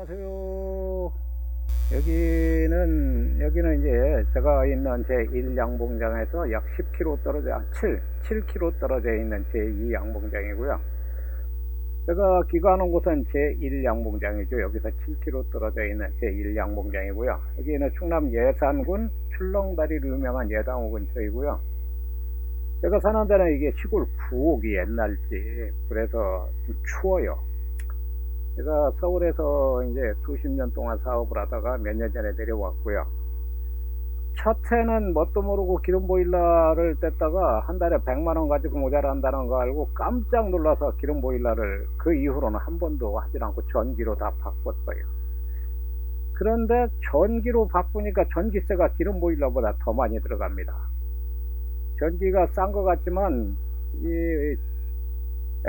안녕하세요. 여기는 여기는 이제 제가 있는 제 1양봉장에서 약 10km 떨어져 아, 7 7km 떨어져 있는 제 2양봉장이고요. 제가 기가하는 곳은 제 1양봉장이죠. 여기서 7km 떨어져 있는 제 1양봉장이고요. 여기는 충남 예산군 출렁다리로 유명한 예당호 근처이고요. 제가 사는 데는 이게 시골 구옥이 옛날 집 그래서 좀 추워요. 제가 서울에서 이제 수십 년 동안 사업을 하다가 몇 년 전에 내려왔고요. 첫 해는 뭣도 모르고 기름 보일러를 뗐다가 한 달에 100만 원 가지고 모자란다는 거 알고 깜짝 놀라서 기름 보일러를 그 이후로는 한 번도 하질 않고 전기로 다 바꿨어요. 그런데 전기로 바꾸니까 전기세가 기름 보일러보다 더 많이 들어갑니다. 전기가 싼 것 같지만 이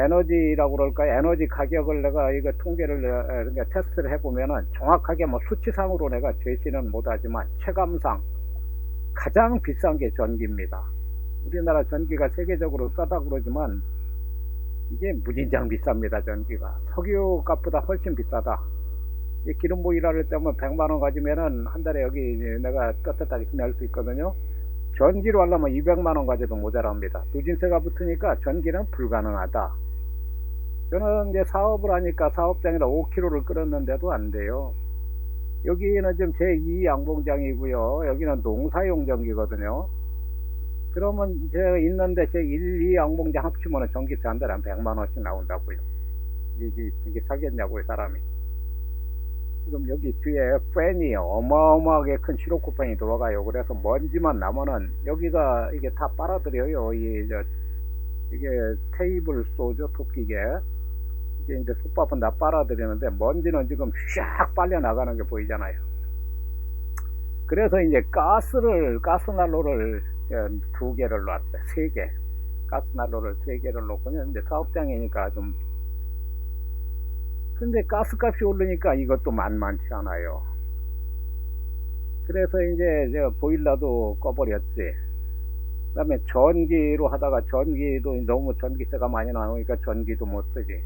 에너지라고 그럴까 에너지 가격을 내가 이거 통계를 어, 그러니까 테스트를 해보면은 정확하게 뭐 수치상으로 내가 제시는 못하지만 체감상 가장 비싼 게 전기입니다. 우리나라 전기가 세계적으로 싸다 그러지만 이게 무진장 비쌉니다 전기가 석유 값보다 훨씬 비싸다. 이 기름 보일러를 때문에 100만 원 가지면은 한 달에 여기 내가 떳떳하게 낼수 있거든요. 전기로 하려면 200만 원 가져도 모자랍니다. 누진세가 붙으니까 전기는 불가능하다. 저는 이제 사업을 하니까 사업장에다 5kg를 끌었는데도 안 돼요. 여기는 지금 제2 양봉장이고요. 여기는 농사용 전기거든요. 그러면 제가 있는데 제1, 2 양봉장 합치면 전기세 한 달에 한 100만 원씩 나온다고요. 이게, 이게 사겠냐고요, 사람이. 지금 여기 뒤에 팬이 어마어마하게 큰 시로코 팬이 돌아가요. 그래서 먼지만 나면은 여기가 이게 다 빨아들여요. 이, 저, 이게 테이블 소죠, 토끼게. 이게 이제 솥밥은 다 빨아들이는데 먼지는 지금 샥 빨려 나가는 게 보이잖아요. 그래서 이제 가스를, 가스난로를 예, 두 개를 놨어요. 세 개. 가스난로를 세 개를 놓고는 이제 사업장이니까 좀 근데 가스값이 오르니까 이것도 만만치 않아요. 그래서 이제 저 보일러도 꺼버렸지. 그 다음에 전기로 하다가 전기도 너무 전기세가 많이 나오니까 전기도 못 쓰지.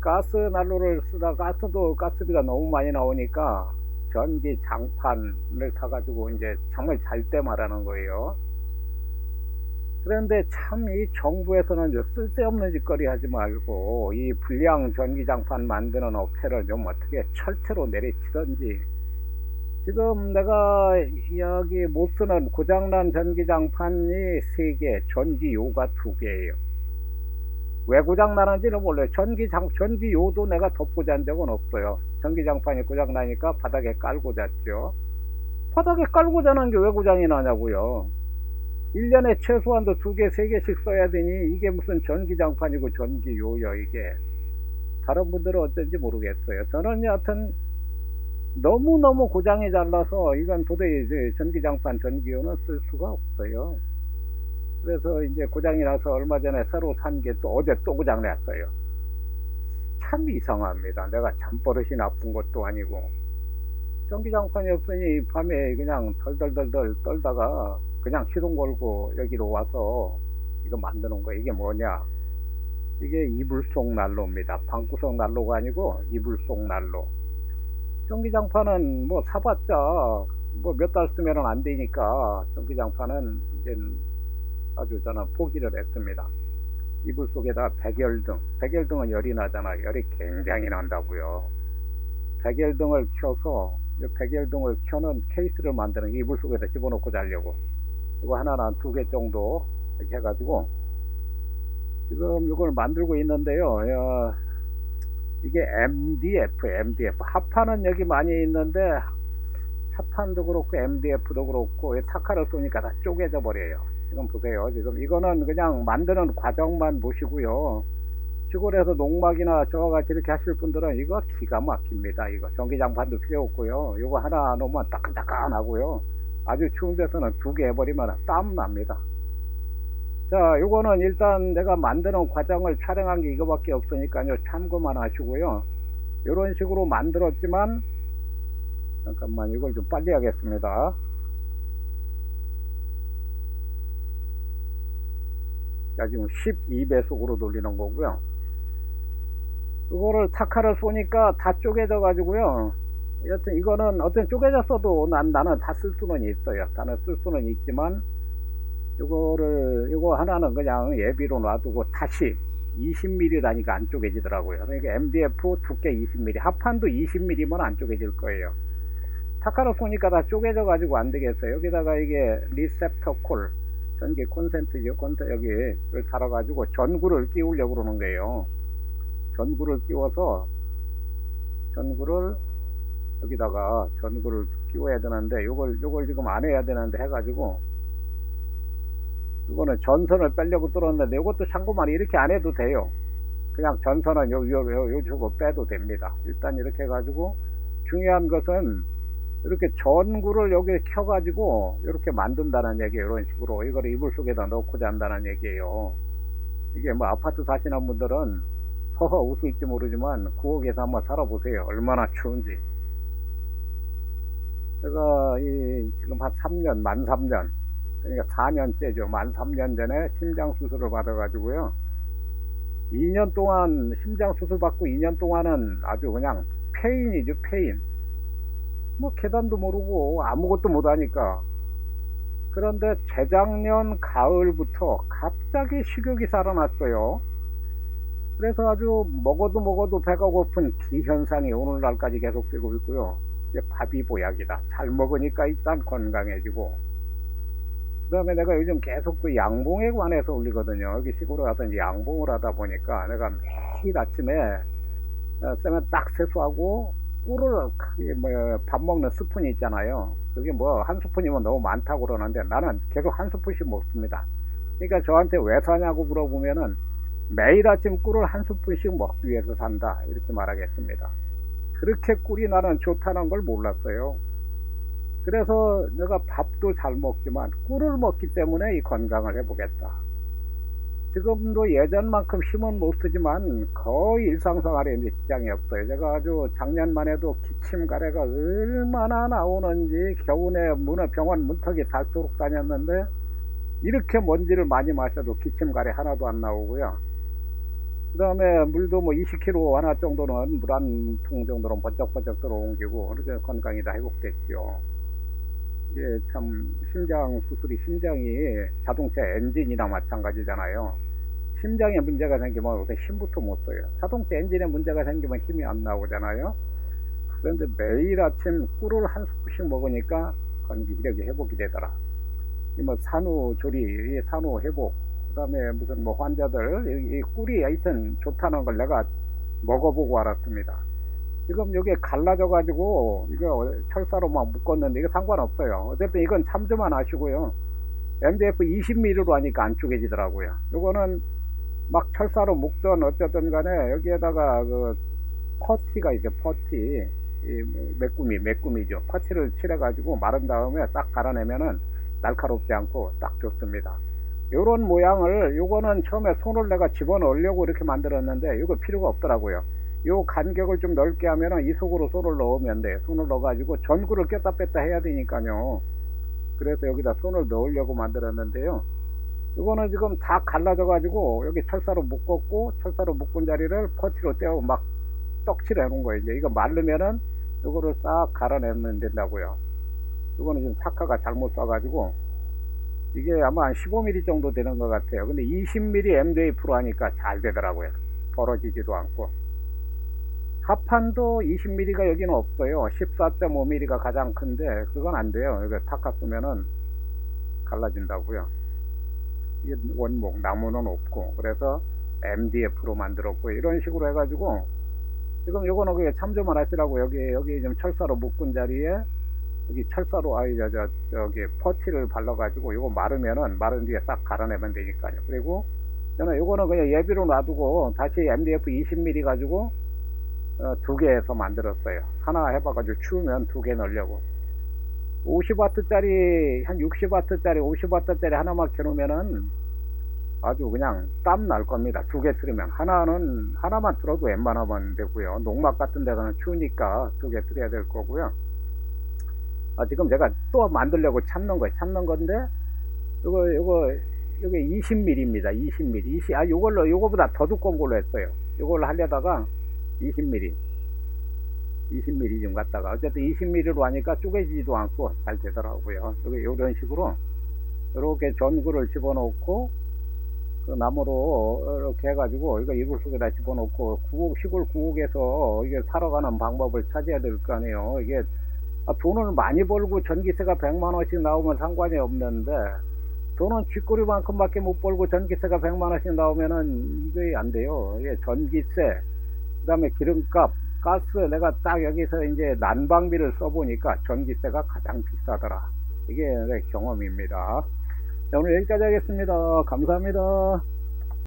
가스 난로를 쓰다 가스도 가스비가 너무 많이 나오니까 전기 장판을 사가지고 이제 정말 잘때 말하는 거예요. 그런데 참 이 정부에서는 저 쓸데없는 짓거리 하지 말고 이 불량 전기장판 만드는 업체를 좀 어떻게 철퇴로 내리치던지 지금 내가 여기 못 쓰는 고장난 전기장판이 3개, 전기요가 2개예요. 왜 고장나는지는 몰라요. 전기장, 전기요도 내가 덮고 잔 적은 없어요. 전기장판이 고장나니까 바닥에 깔고 잤죠. 바닥에 깔고 자는 게 왜 고장이 나냐고요. 1년에 최소한도 두 개, 세 개씩 써야 되니 이게 무슨 전기장판이고 전기요요 이게. 다른 분들은 어쩐지 모르겠어요. 저는 여하튼 너무너무 고장이 잘 나서 이건 이제 전기장판, 전기요는 쓸 수가 없어요. 그래서 이제 고장이 나서 얼마 전에 새로 산 게 또 어제 또 고장 났어요. 참 이상합니다. 내가 잠버릇이 나쁜 것도 아니고. 전기장판이 없으니 밤에 그냥 덜덜덜덜 떨다가 그냥 시동 걸고 여기로 와서 이거 만드는 거 이게 뭐냐 이게 이불속 난로입니다 방구석 난로가 아니고 이불속 난로 전기장판은 뭐 사봤자 뭐 몇 달 쓰면은 안 되니까 전기장판은 이제 아주 저는 포기를 했습니다. 이불 속에다 백열등 백열등은 열이 나잖아. 열이 굉장히 난다고요. 백열등을 켜서 백열등을 켜는 케이스를 만드는 이불 속에다 집어넣고 자려고. 이거 하나는 한 두 개 정도 이렇게 해가지고 지금 이걸 만들고 있는데요. 야, 이게 MDF, MDF 합판은 여기 많이 있는데 합판도 그렇고 MDF도 그렇고 타카를 쏘니까 다 쪼개져 버려요. 지금 보세요. 지금 이거는 그냥 만드는 과정만 보시고요. 시골에서 농막이나 저와 같이 이렇게 하실 분들은 이거 기가 막힙니다. 이거 전기장판도 필요 없고요. 이거 하나 놓으면 따끈따끈하고요. 아주 추운 데서는 두 개 해버리면 땀 납니다. 자, 요거는 일단 내가 만드는 과정을 촬영한 게 이거밖에 없으니까요. 참고만 하시고요. 이런 식으로 만들었지만, 잠깐만, 이걸 좀 빨리 하겠습니다. 자, 지금 12배속으로 돌리는 거고요. 이거를 타카를 쏘니까 다 쪼개져 가지고요. 여튼 이거는 어떤 쪼개졌어도 난 나는 다 쓸 수는 있어요. 나는 쓸 수는 있지만 이거를 이거 하나는 그냥 예비로 놔두고 다시 20mm라니까 안 쪼개지더라고요. 그러니까 MDF 두께 20mm, 합판도 20mm면 안 쪼개질 거예요. 타카로 쏘니까 다 쪼개져 가지고 안 되겠어요. 여기다가 이게 리셉터 콜 전기 콘센트죠. 콘센트 여기를 달아 가지고 전구를 끼우려고 그러는 거예요. 전구를 끼워서 전구를 여기다가 전구를 끼워야 되는데 요걸 요걸 지금 안 해야 되는데 해가지고 이거는 전선을 빼려고 뚫었는데 이것도 참고만 이렇게 안 해도 돼요 그냥 전선은 요, 요, 요, 요 주고 빼도 됩니다 일단 이렇게 해가지고 중요한 것은 이렇게 전구를 여기에 켜가지고 이렇게 만든다는 얘기예요 이런 식으로 이걸 이불 속에다 넣고 잔다는 얘기예요 이게 뭐 아파트 사시는 분들은 허허 웃을지 모르지만 구옥에서 한번 살아보세요 얼마나 추운지 제가 이 지금 한 3년, 만 3년, 그러니까 4년째죠. 만 3년 전에 심장 수술을 받아가지고요. 2년 동안 심장 수술 받고 2년 동안은 아주 그냥 페인이죠, 페인. 뭐 계단도 모르고 아무것도 못하니까. 그런데 재작년 가을부터 갑자기 식욕이 살아났어요. 그래서 아주 먹어도 먹어도 배가 고픈 기현상이 오늘날까지 계속되고 있고요. 이제 밥이 보약이다. 잘 먹으니까 일단 건강해지고. 그 다음에 내가 요즘 계속 그 양봉에 관해서 올리거든요. 여기 시골에 가서 이제 양봉을 하다 보니까 내가 매일 아침에 어, 쓰면 딱 세수하고 꿀을 크게 뭐밥 먹는 스푼이 있잖아요. 그게 뭐 한 스푼이면 너무 많다고 그러는데 나는 계속 한 스푼씩 먹습니다. 그러니까 저한테 왜 사냐고 물어보면은 매일 아침 꿀을 한 스푼씩 먹기 위해서 산다. 이렇게 말하겠습니다. 그렇게 꿀이 나는 좋다는 걸 몰랐어요. 그래서 내가 밥도 잘 먹지만 꿀을 먹기 때문에 이 건강을 해보겠다. 지금도 예전만큼 힘은 못 쓰지만 거의 일상생활에 이제 지장이 없어요. 제가 아주 작년만 해도 기침 가래가 얼마나 나오는지 겨우내 문어 병원 문턱이 닳도록 다녔는데 이렇게 먼지를 많이 마셔도 기침 가래 하나도 안 나오고요. 그 다음에 물도 뭐 20kg 하나 정도는 물 한 통 정도는 번쩍번쩍 들어옮기고 이렇게 건강이 다 회복됐죠. 이게 참 심장 수술이 심장이 자동차 엔진이나 마찬가지잖아요. 심장에 문제가 생기면 우선 힘부터 못 써요. 자동차 엔진에 문제가 생기면 힘이 안 나오잖아요. 그런데 매일 아침 꿀을 한 스푼씩 먹으니까 건기력이 회복이 되더라. 이뭐 산후조리, 산후 회복, 그 다음에 무슨 뭐 환자들 이 꿀이 하여튼 좋다는 걸 내가 먹어보고 알았습니다. 지금 여기 갈라져 가지고 이거 철사로 막 묶었는데 이거 상관없어요. 어쨌든 이건 참조만 하시고요. MDF 20mm로 하니까 안 쪼개지더라고요. 이거는 막 철사로 묶던 어쨌든 간에 여기에다가 그 퍼티가 이제 퍼티 이 메꾸미 메꾸미죠. 퍼티를 칠해 가지고 마른 다음에 딱 갈아내면은 날카롭지 않고 딱 좋습니다. 요런 모양을 요거는 처음에 손을 내가 집어넣으려고 이렇게 만들었는데 이거 필요가 없더라고요 요 간격을 좀 넓게 하면은 이 속으로 손을 넣으면 돼 손을 넣어 가지고 전구를 꼈다 뺐다 해야 되니까요 그래서 여기다 손을 넣으려고 만들었는데요 이거는 지금 다 갈라져 가지고 여기 철사로 묶었고 철사로 묶은 자리를 퍼치로 떼어 막 떡칠해 놓은 거예요 이제 이거 마르면은 이거를 싹 갈아내면 된다고요 이거는 지금 사카가 잘못 쏴가지고 이게 아마 한 15mm 정도 되는 것 같아요. 근데 20mm MDF로 하니까 잘 되더라고요. 벌어지지도 않고. 합판도 20mm가 여기는 없어요. 14.5mm가 가장 큰데 그건 안 돼요. 이거 타카 쓰면은 갈라진다고요. 이게 원목 나무는 없고 그래서 MDF로 만들었고 이런 식으로 해가지고 지금 요거는 그게 참조만 하시라고 여기 여기 좀 철사로 묶은 자리에 여기 철사로 아이 저, 저 저기 퍼티를 발라 가지고 이거 마르면은 마른 뒤에 싹 갈아내면 되니까요 그리고 저는 요거는 그냥 예비로 놔두고 다시 MDF 20mm 가지고 어, 두 개에서 만들었어요 하나 해봐 가지고 추우면 두 개 넣으려고 50W 짜리 한 60W 짜리 50W 짜리 하나만 켜놓으면은 아주 그냥 땀 날 겁니다 두 개 틀으면 하나는 하나만 틀어도 웬만하면 되고요 농막 같은 데서는 추우니까 두 개 틀어야 될 거고요 아, 지금 제가 또 만들려고 찾는 거예요. 찾는 건데, 이거, 이거, 이게 20mm입니다. 20mm. 20, 아, 요걸로, 요거보다 더 두꺼운 걸로 했어요. 요걸로 하려다가, 20mm 20mm 좀 갖다가. 어쨌든 20mm로 하니까 쪼개지지도 않고 잘 되더라고요. 이런 식으로 이렇게 전구를 집어넣고 그 나무로 이렇게 해가지고 이거 이불 속에다 집어넣고 구옥 시골 구옥에서 이게 살아가는 방법을 찾아야 될 거 아니에요. 이게 아, 돈을 많이 벌고 전기세가 100만 원씩 나오면 상관이 없는데 돈은 쥐꼬리만큼밖에 못 벌고 전기세가 100만 원씩 나오면은 이게 안 돼요. 이게 전기세, 그다음에 기름값, 가스 내가 딱 여기서 이제 난방비를 써보니까 전기세가 가장 비싸더라. 이게 내 경험입니다. 자, 오늘 여기까지 하겠습니다. 감사합니다.